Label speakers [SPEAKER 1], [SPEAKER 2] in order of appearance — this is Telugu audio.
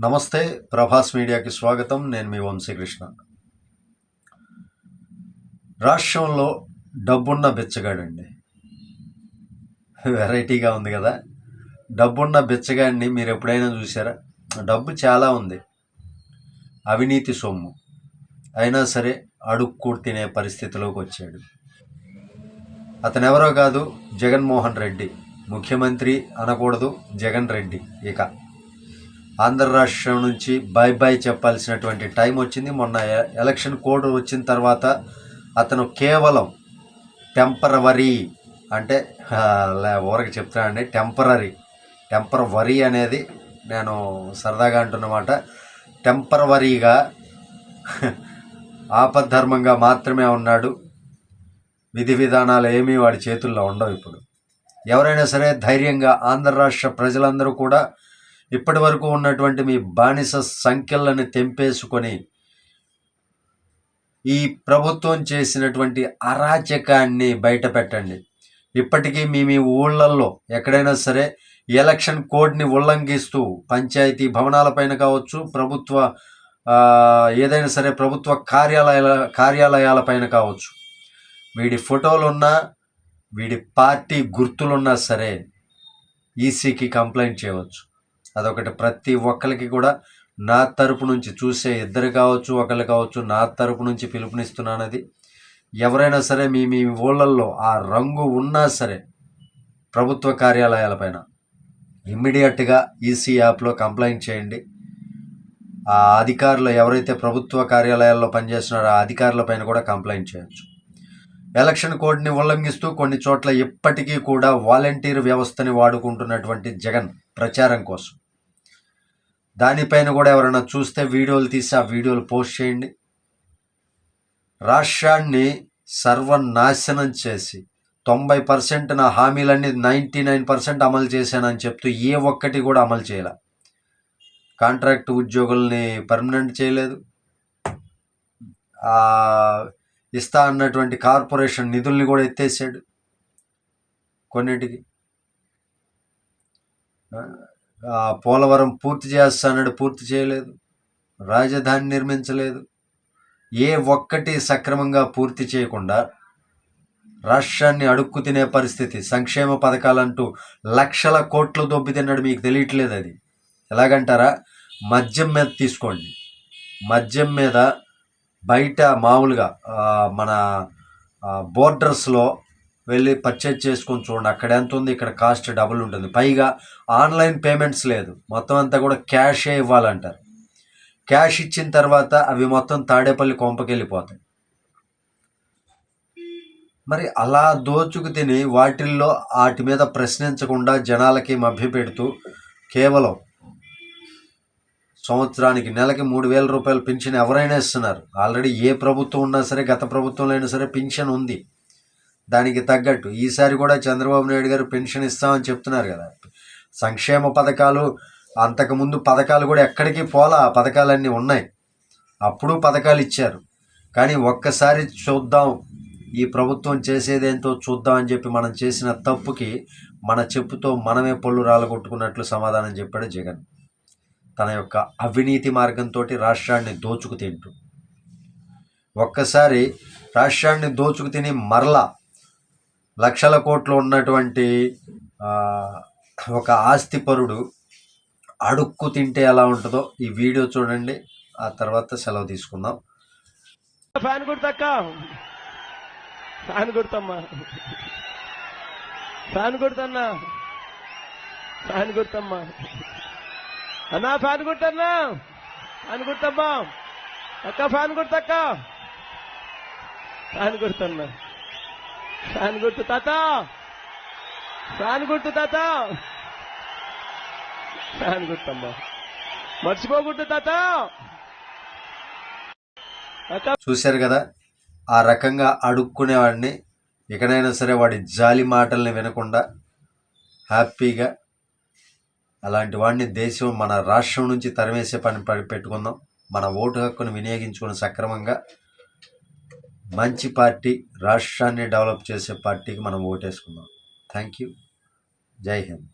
[SPEAKER 1] నమస్తే ప్రభాస్ మీడియాకి స్వాగతం. నేను మీ వంశీకృష్ణ రాష్ట్రంలో డబ్బున్న బిచ్చగాడండి. వెరైటీగా ఉంది కదా. డబ్బున్న బిచ్చగాడిని మీరు ఎప్పుడైనా చూసారా డబ్బు చాలా ఉంది. అవినీతి సొమ్ము. అయినా సరే అడుక్కు తినే పరిస్థితిలోకి వచ్చాడు. అతను ఎవరో కాదు జగన్మోహన్ రెడ్డి. ముఖ్యమంత్రి అనకూడదు జగన్ రెడ్డి ఇక. ఆంధ్ర రాష్ట్రం నుంచి బై బై చెప్పాల్సినటువంటి టైం వచ్చింది. మొన్న ఎలక్షన్ కోడ్ వచ్చిన తర్వాత అతను కేవలం టెంపరవరీ అంటే ఆ, ఊరకి చెప్తానండి టెంపరరీ టెంపరవరీ అనేది నేను సరదాగా అంటున్నమాట. టెంపరవరీగా ఆపద్ధర్మంగా మాత్రమే ఉన్నాడు. విధి విధానాలు ఏమీ వాడి చేతుల్లో ఉండవు ఇప్పుడు. ఎవరైనా సరే ధైర్యంగా ఆంధ్ర రాష్ట్ర ప్రజలందరూ కూడా ఇప్పటి వరకు ఉన్నటువంటి మీ బానిస సంఖ్యలను తెంపేసుకొని ఈ ప్రభుత్వం చేసినటువంటి అరాచకాన్ని బయట పెట్టండి ఇప్పటికీ మీ మీ ఊళ్ళల్లో ఎక్కడైనా సరే ఎలక్షన్ కోడ్ని ఉల్లంఘిస్తూ పంచాయతీ భవనాలపైన కావచ్చు ప్రభుత్వ ఏదైనా సరే ప్రభుత్వ కార్యాలయాల కార్యాలయాలపైన కావచ్చు. వీడి ఫోటోలున్నా వీడి పార్టీ గుర్తులున్నా సరే ఈసీకి కంప్లైంట్ చేయవచ్చు. అదొకటి. ప్రతి ఒక్కరికి కూడా నా తరపు నుంచి చూసే ఇద్దరు కావచ్చు ఒకళ్ళు కావచ్చు నా తరపు నుంచి పిలుపునిస్తున్నానది. ఎవరైనా సరే మీ మీ ఊళ్ళల్లో ఆ రంగు ఉన్నా సరే ప్రభుత్వ కార్యాలయాలపైన ఇమ్మీడియట్గా ఈసీ యాప్లో కంప్లైంట్ చేయండి. ఆ అధికారులు ఎవరైతే ప్రభుత్వ కార్యాలయాల్లో పనిచేస్తున్నారో ఆ అధికారులపైన కూడా కంప్లైంట్ చేయొచ్చు. ఎలక్షన్ కోడ్ని ఉల్లంఘిస్తూ కొన్ని చోట్ల ఇప్పటికీ కూడా వాలంటీర్ వ్యవస్థని వాడుకుంటున్నటువంటి జగన్ ప్రచారం కోసం. దానిపైన కూడా ఎవరైనా చూస్తే వీడియోలు తీసి ఆ వీడియోలు పోస్ట్ చేయండి. రాష్ట్రాన్ని సర్వనాశనం చేసి తొంభై పర్సెంట్ నా హామీలన్నీ నైంటీ నైన్ పర్సెంట్ అమలు చేశానని చెప్తూ ఏ ఒక్కటి కూడా అమలు చేయలే. కాంట్రాక్ట్ ఉద్యోగుల్ని పర్మనెంట్ చేయలేదు. ఇస్తా అన్నటువంటి కార్పొరేషన్ నిధుల్ని కూడా ఎత్తేసాడు. కొన్నిటికి. ఆ, పోలవరం పూర్తి చేస్తానడు పూర్తి చేయలేదు. రాజధాని నిర్మించలేదు. ఏ ఒక్కటి సక్రమంగా పూర్తి చేయకుండా రాష్ట్రాన్ని అడుక్కు తినే పరిస్థితి సంక్షేమ పథకాలంటూ లక్షల కోట్లు దొబ్బి తిన్నాడు మీకు తెలియట్లేదు అది. ఎలాగంటారా? మద్యం మీద తీసుకోండి. మద్యం మీద బయట మామూలుగా మన బోర్డర్స్లో వెళ్ళి పర్చేజ్ చేసుకొని చూడండి. అక్కడ ఎంత ఉంది ఇక్కడ కాస్ట్ డబుల్ ఉంటుంది. పైగా ఆన్లైన్ పేమెంట్స్ లేదు. మొత్తం అంతా కూడా క్యాషే ఇవ్వాలంటారు. క్యాష్ ఇచ్చిన తర్వాత అవి మొత్తం తాడేపల్లి కొంపకెళ్ళిపోతాయి. మరి అలా దోచుకు తిని వాటిల్లో వాటి మీద ప్రశ్నించకుండా జనాలకి మభ్యపెడుతూ కేవలం సంవత్సరానికి నెలకి మూడు వేల రూపాయలు పింఛన్ ఎవరైనా ఇస్తున్నారు. ఆల్రెడీ ఏ ప్రభుత్వం ఉన్నా సరే గత ప్రభుత్వంలో అయినా సరే పింఛన్ ఉంది. దానికి తగ్గట్టు. ఈసారి కూడా చంద్రబాబు నాయుడు గారు పెన్షన్ ఇస్తామని చెప్తున్నారు కదా. సంక్షేమ పథకాలు అంతకుముందు పథకాలు కూడా ఎక్కడికి పోలా ఆ పథకాలన్నీ ఉన్నాయి. అప్పుడు పథకాలు ఇచ్చారు. కానీ ఒక్కసారి చూద్దాం. ఈ ప్రభుత్వం చేసేదేంతో చూద్దాం అని చెప్పి మనం చేసిన తప్పుకి మన చెప్పుతో మనమే పళ్ళు రాలగొట్టుకున్నట్లు సమాధానం చెప్పాడు జగన్. తన యొక్క అవినీతి మార్గంతో రాష్ట్రాన్ని దోచుకు తింటూ. ఒక్కసారి రాష్ట్రాన్ని దోచుకు తిని మరలా లక్షల కోట్లు ఉన్నటువంటి ఒక ఆస్తిపరుడు అడుక్కు తింటే ఎలా ఉంటుందో ఈ వీడియో చూడండి. ఆ తర్వాత సెలవు తీసుకుందాం.
[SPEAKER 2] ఫ్యాన్ గుర్తక్క. ఫ్యాన్ గుర్తమ్మా. ఫ్యాన్ గుర్తన్నా. ఫ్యాన్ గుర్తమ్మా. అన్నా ఫ్యాన్ కుట్టన్నా ఫ్యాన్ కుట్టమ్మా అక్క ఫ్యాన్ కుడతక్క. ఫ్యాన్ కుడుతున్నా. ఫ్యాన్ గుర్తు తాత. ఫ్యాన్ గుర్తు తాత. ఫ్యాన్ గుర్తమ్మా మర్చిపోకూడదు తాత. అక్క.
[SPEAKER 1] చూశారు కదా ఆ రకంగా అడుక్కునేవాడిని. ఎక్కడైనా సరే వాడి జాలి మాటల్ని వినకుండా హ్యాపీగా అలాంటి వాడిని దేశం మన రాష్ట్రం నుంచి తరిమేసే పని ప- పెట్టుకుందాం. మన ఓటు హక్కును వినియోగించుకుని సక్రమంగా మంచి పార్టీ రాష్ట్రాన్ని డెవలప్ చేసే పార్టీకి మనం ఓటేసుకుందాం. థ్యాంక్ యూ జై హింద్.